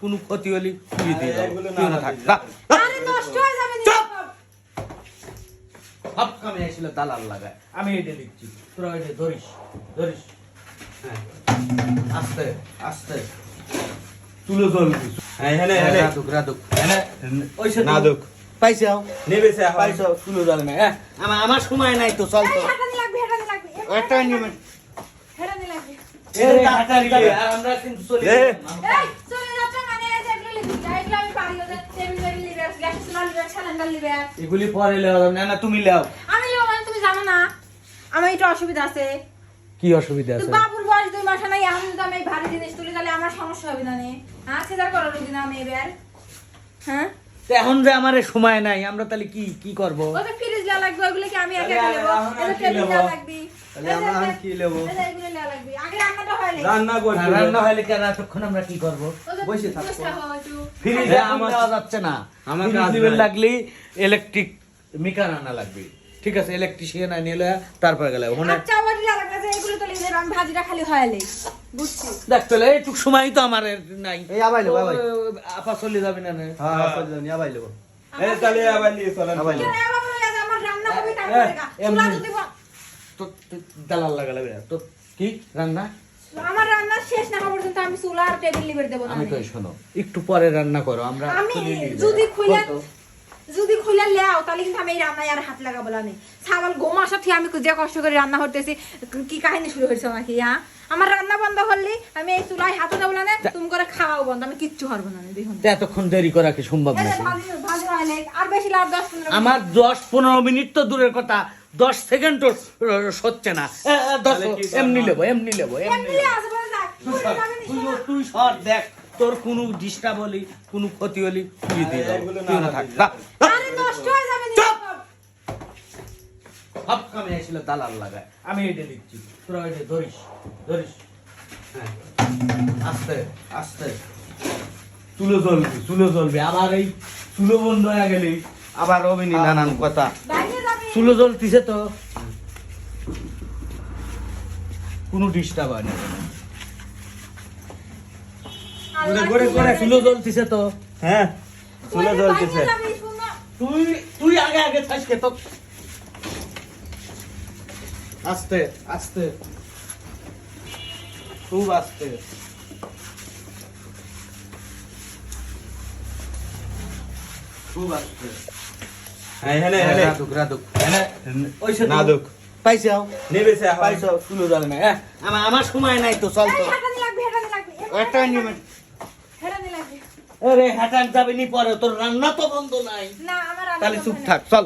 কোনো ক্ষতি হলি তুই দিয়ে দাও। তুই না না থাক। দিলে। যা। আরে নষ্ট হয়ে যাবে নি চুপ! সব। কামে আসছিল দালাল লাগায়। আমি এটা দিচ্ছি তোরা এটা ধরিস ধরিস। হ্যাঁ। আস্তে আস্তে। তুলো চলবি হ্যাঁ, এখানে, এখানে। রাদুক রাদুক হ্যাঁ ওই সে নাদুক। পাইছাও নেবেছে পাইছাও তুলো জল না। হ্যাঁ আমার আমার সময় নাই তো চল তো। একটা নিয়ে লাগবে। আমরা কিন্তু চলে সিলিন্ডার লিবে এগুলি পরে না না তুমি লেও। আমি লিব মানে তুমি জানো না আমার অসুবিধা আছে। কি অসুবিধা আছে? বাবুর বয়স দুই মাস নাই আমি যদি আমি ভারী জিনিস তুলি তাহলে আমার সমস্যা হবে না নে। হ্যাঁ সেদার করার রোগী না আমি এবার হ্যাঁ? এখন যে আমার সময় নাই আমরা তাহলে কি কি করব? ফ্রিজ লাগবে ওগুলো কি আমি একা খেলব টেবিল লাগবে। তাহলে আমরা আর কি নেব? রান্না করতে রান্না হলে কেন এতক্ষণ আমরা কি করব বসে থাকব। একটু। ফ্রিজ আমার- দেওয়া যাচ্ছে না আমার দিবেন। ইলেকট্রিক মিকার আনা লাগবে ঠিক আছে ইলেকট্রিশিয়ান লয়া তারপরে গেলে ওখানে আচ্ছা এগুলো তো লিখে দেবে ভাজিটা খালি হয়ালে বুঝছি দেখ তাহলে এইটুক সময় তো আমার নাই এই আবাই লো, আবাই। আপা চলে যাবে না হ্যাঁ হ্যাঁ চলে আবাই। এই তাহলে চলেন। আবাই আমার রান্না এমনি। চুলা যদি ব- তো তো দালাল লাগালে তো কি রান্না? আমার রান্না শেষ না হওয়া পর্যন্ত আমি চুলা আর টেবিল লিবে দেবো না। আমি আমি। তো শোনো একটু পরে রান্না করো আমরা আমি। যদি যদি খুলে লেও তাহলে কিন্তু আমি এই রান্নায় আর হাত লাগাবো না ছাগল গোমা সাথে আমি যে কষ্ট করে রান্না করতেছি কি কাহিনী শুরু হয়েছে নাকি হ্যাঁ? আমার রান্না বন্ধ করলি আমি এই চুলায় হাতও দেবো না তুমি করে খাওয়াও বন্ধ আমি কিচ্ছু পারব না দেখুন। এতক্ষণ দেরি করা কি সম্ভব এই আমার দশ পনেরো মিনিট তো দূরের কথা দশ সেকেন্ড সচ্ছে না? এমনি নেব এমনি না। তুই সর, দেখ তোর কোনো ডিস্টার্ব হলি কোনো ক্ষতি হলি তুই দিয়ে দাও। না তুই না থাক! সব কামে আসছিল দালাল লাগায়। আমি এটা দিচ্ছি তোরা এটা ধরিস ধরিস। হ্যাঁ আস্তে আস্তে। চুলো চলবি চুলো চলবি আবার এই চুলো বন্ধ হয়ে গেলি আবার অবিনি নানান কথা। চুলো জ্বলতিছে তো। কোনো ডিস্টার্ব হয় না। করে জানে। চুলো জ্বলতিছে তো। হ্যাঁ চুলে জ্বলতেছে। তুই তুই আগে আগে থাকবে তো। আস্তে আস্তে। খুব আস্তে খুব আস্তে হ্যাঁ, এখানে, এখানে। রাদুক রাদুক হ্যাঁ ওই সে নাদুক। পাইছাও নেবেছে এখন। পাইছাও তুলো জল না হ্যাঁ আমার আমার সময় নাই তো চল তো। একটা। আরে হাঁটান যাবে নি পরে তোর রান্না তো বন্ধ নাই। না, আমার রান্না তাহলে চুপ থাক চল।